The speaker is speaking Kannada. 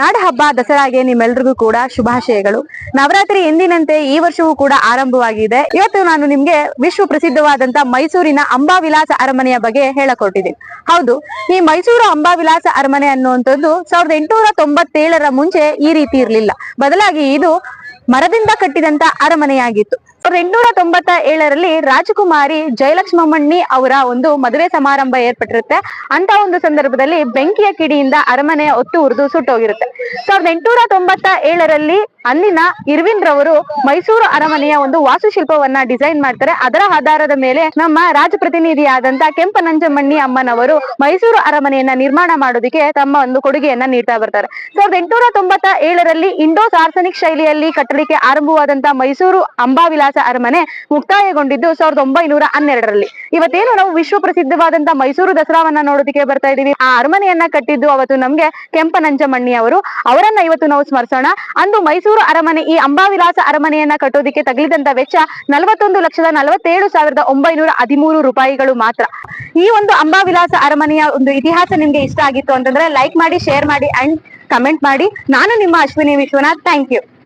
ನಾಡಹಬ್ಬ ದಸರಾಗೆ ನಿಮ್ಮೆಲ್ರಿಗೂ ಕೂಡ ಶುಭಾಶಯಗಳು. ನವರಾತ್ರಿ ಎಂದಿನಂತೆ ಈ ವರ್ಷವೂ ಕೂಡ ಆರಂಭವಾಗಿದೆ. ಇವತ್ತು ನಾನು ನಿಮ್ಗೆ ವಿಶ್ವ ಪ್ರಸಿದ್ಧವಾದಂತ ಮೈಸೂರಿನ ಅಂಬಾವಿಲಾಸ ಅರಮನೆಯ ಬಗ್ಗೆ ಹೇಳಕೊಟ್ಟಿದ್ದೀನಿ. ಹೌದು, ಈ ಮೈಸೂರು ಅಂಬಾವಿಲಾಸ ಅರಮನೆ ಅನ್ನುವಂಥದ್ದು ಸಾವಿರದ ಎಂಟುನೂರ ತೊಂಬತ್ತೇಳರ ಮುಂಚೆ ಈ ರೀತಿ ಇರಲಿಲ್ಲ. ಬದಲಾಗಿ ಇದು ಮರದಿಂದ ಕಟ್ಟಿದಂತ ಅರಮನೆಯಾಗಿತ್ತು. ಸಾವಿರದ ಎಂಟುನೂರ ತೊಂಬತ್ತ ಏಳರಲ್ಲಿ ರಾಜಕುಮಾರಿ ಜಯಲಕ್ಷ್ಮಮ್ಮಣ್ಣಿ ಅವರ ಒಂದು ಮದುವೆ ಸಮಾರಂಭ ಏರ್ಪಟ್ಟಿರುತ್ತೆ. ಅಂತ ಒಂದು ಸಂದರ್ಭದಲ್ಲಿ ಬೆಂಕಿಯ ಕಿಡಿಯಿಂದ ಅರಮನೆಯ ಒತ್ತು ಉರಿದು ಸುಟ್ಟೋಗಿರುತ್ತೆ. ಸಾವಿರದ ಎಂಟುನೂರ ತೊಂಬತ್ತ ಏಳರಲ್ಲಿ ಅಂದಿನ ಇರ್ವಿನ್ ರವರು ಮೈಸೂರು ಅರಮನೆಯ ಒಂದು ವಾಸ್ತುಶಿಲ್ಪವನ್ನ ಡಿಸೈನ್ ಮಾಡ್ತಾರೆ. ಅದರ ಆಧಾರದ ಮೇಲೆ ನಮ್ಮ ರಾಜಪ್ರತಿನಿಧಿಯಾದಂತ ಕೆಂಪನಂಜಮಣ್ಣಿ ಅಮ್ಮನವರು ಮೈಸೂರು ಅರಮನೆಯನ್ನ ನಿರ್ಮಾಣ ಮಾಡೋದಕ್ಕೆ ತಮ್ಮ ಒಂದು ಕೊಡುಗೆಯನ್ನ ನೀಡ್ತಾ ಬರ್ತಾರೆ. ಸಾವಿರದ ಎಂಟುನೂರ ತೊಂಬತ್ತ ಏಳರಲ್ಲಿ ಇಂಡೋ ಸಾರ್ಸನಿಕ್ ಶೈಲಿಯಲ್ಲಿ ಕಟ್ಟಡಕ್ಕೆ ಆರಂಭವಾದಂತ ಮೈಸೂರು ಅಂಬಾವಿಲಾಸ ಅರಮನೆ ಮುಕ್ತಾಯಗೊಂಡಿದ್ದು ಸಾವಿರದ ಒಂಬೈನೂರ ಹನ್ನೆರಡರಲ್ಲಿ. ಇವತ್ತೇನು ನಾವು ವಿಶ್ವ ಪ್ರಸಿದ್ಧವಾದಂತಹ ಮೈಸೂರು ದಸರಾವನ್ನ ನೋಡೋದಕ್ಕೆ ಬರ್ತಾ ಇದೀವಿ. ಆ ಅರಮನೆಯನ್ನ ಕಟ್ಟಿದ್ದು ಅವತ್ತು ನಮ್ಗೆ ಕೆಂಪನಂಜಮಣ್ಣಿ ಅವರು. ಅವರನ್ನ ಇವತ್ತು ನಾವು ಸ್ಮರಿಸೋಣ. ಅಂದು ಮೈಸೂರು ಅರಮನೆ, ಈ ಅಂಬಾವಿಲಾಸ ಅರಮನೆಯನ್ನ ಕಟ್ಟೋದಿಕ್ಕೆ ತಗಲಿದಂತ ವೆಚ್ಚ ನಲವತ್ತೊಂದು ಲಕ್ಷದ ನಲವತ್ತೇಳು ಸಾವಿರದ ಒಂಬೈನೂರ ಹದಿಮೂರು ರೂಪಾಯಿಗಳು ಮಾತ್ರ. ಈ ಒಂದು ಅಂಬಾವಿಲಾಸ ಅರಮನೆಯ ಒಂದು ಇತಿಹಾಸ ನಿಮ್ಗೆ ಇಷ್ಟ ಆಗಿತ್ತು ಅಂತಂದ್ರೆ ಲೈಕ್ ಮಾಡಿ ಶೇರ್ ಮಾಡಿ ಅಂಡ್ ಕಮೆಂಟ್ ಮಾಡಿ. ನಾನು ನಿಮ್ಮ ಅಶ್ವಿನಿ ವಿಶ್ವನಾಥ್. Thank you